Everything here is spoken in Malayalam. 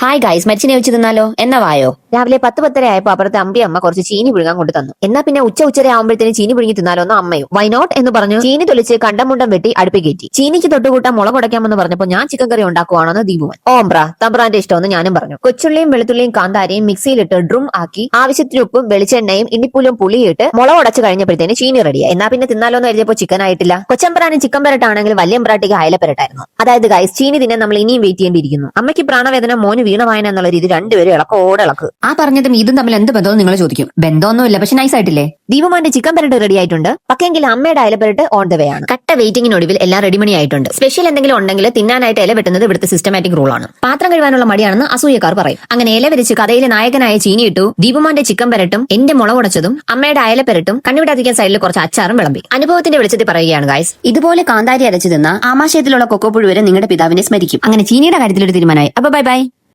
ഹായ് ഗൈസ് മരിച്ചിനെ വെച്ച് തിന്നാലോ? എന്നാ വായോ? രാവിലെ പത്ത് പത്തര ആയപ്പോ അപ്പുറത്തെ അമ്പി അമ്മ കുറച്ച് ചീനി പുഴുങ്ങാൻ കൊണ്ടു തന്നു. എന്നാ പിന്നെ ഉച്ച ഉച്ചര ആവുമ്പോഴത്തേന് ചീനി പുഴുങ്ങി തിന്നാലോ എന്ന് അമ്മയും? വൈനോട്ട് എന്ന് പറഞ്ഞു. ചീനി തൊലിച്ച് കണ്ടമുണ്ടം വെട്ടി അടുപ്പി കയറ്റി. ചീനിക്ക് തൊട്ടുകൂട്ടാൻ മുളക് പറഞ്ഞപ്പോൾ പറഞ്ഞപ്പോ ഞാൻ ചിക്കൻ കറി ഉണ്ടാക്കുവാണെന്ന് ദീപുവൻ ഓംബ്ര തമ്പ്രാന്റെ ഇഷ്ടമെന്ന് ഞാനും പറഞ്ഞു. കൊച്ചുള്ളിയും വെളുത്തുള്ളിയും കാന്താരിയും മിക്സിയിലിട്ട് ഡ്രും ആക്കി ആവശ്യത്തിന് ഉപ്പും വെളിച്ചെണ്ണയും ഇന്നിപ്പൂലും പുളിയിട്ട് മുളക് ഉടച്ച് കഴിഞ്ഞപ്പോഴത്തേന് ചീനി റെഡിയായി എന്നാ പിന്നെ തിന്നാലോ എന്ന് ചിക്കൻ ആയിട്ടില്ല. കൊച്ചമ്പ്രാന് ചിക്കൻ പെരട്ടാണെങ്കിൽ വല്യമ്പ്രാട്ടിക്ക് അയലപ്പെരട്ടായിരുന്നു. അതായത് ഗൈസ് ചീനി തിന്നെ നമ്മൾ ഇനിയും വെയിറ്റ് ചെയ്യേണ്ടിയിരിക്കുന്നു. അമ്മയ്ക്ക് പ്രാണവേദന മോന് വീണവായന എന്നുള്ള രീതി രണ്ടുപേരും ഇളക്കോടെ ഇളക്ക്. ആ പറഞ്ഞതും ഇതും തമ്മിൽ എന്ത് ബന്ധമെന്ന് നിങ്ങൾ ചോദിക്കും. ബന്ധമൊന്നുമില്ല പക്ഷെ നൈസ് ആയിട്ടില്ലേ ദീപമാന്റെ ചിക്കൻ പെരട്ട് റെഡി ആയിട്ടുണ്ട്. പക്കെങ്കിൽ അമ്മയുടെ അയലപ്പെരട്ട് ഓൺ ദ വേ ആണ്. കട്ട വെയിറ്റിംഗിനൊടുവിൽ എല്ലാം റെഡിമണി ആയിട്ടുണ്ട് സ്പെഷ്യൽ എന്തെങ്കിലും ഉണ്ടെങ്കിൽ തിന്നാനായിട്ട് ഇല വെട്ടുന്നത് ഇവിടുത്തെ സിസ്റ്റമാറ്റിക് റൂൾ ആണ്. പാത്രം കഴിവാനുള്ള മടിയാണെന്ന് അസൂയക്കാർ പറയും. അങ്ങനെ ഇല വരച്ച് കഥയിലെ നായകനായ ചീനി ഇട്ടു. ദീപമാന്റെ ചിക്കൻ പെരട്ടും എന്റെ മുളകുടച്ചതും അമ്മയുടെ അയലപ്പെരട്ടും കണ്ണുവിടാതിരിക്കാൻ സൈഡിൽ കുറച്ച് അച്ചാറും വിളമ്പി. അനുഭവത്തിന്റെ വെളിച്ചത്തിൽ പറയുകയാണ് ഗായ്സ് ഇതുപോലെ കാന്താരി അരച്ചു തിന്ന ആമാശയത്തിലുള്ള കൊക്കോപ്പുഴു വരെ നിങ്ങളുടെ പിതാവിനെ സ്മരിക്കും. അങ്ങനെ ചീനിയുടെ കാര്യത്തിൽ ഒരു തീരുമാനമായി. അപ്പൊ ബൈ ബൈ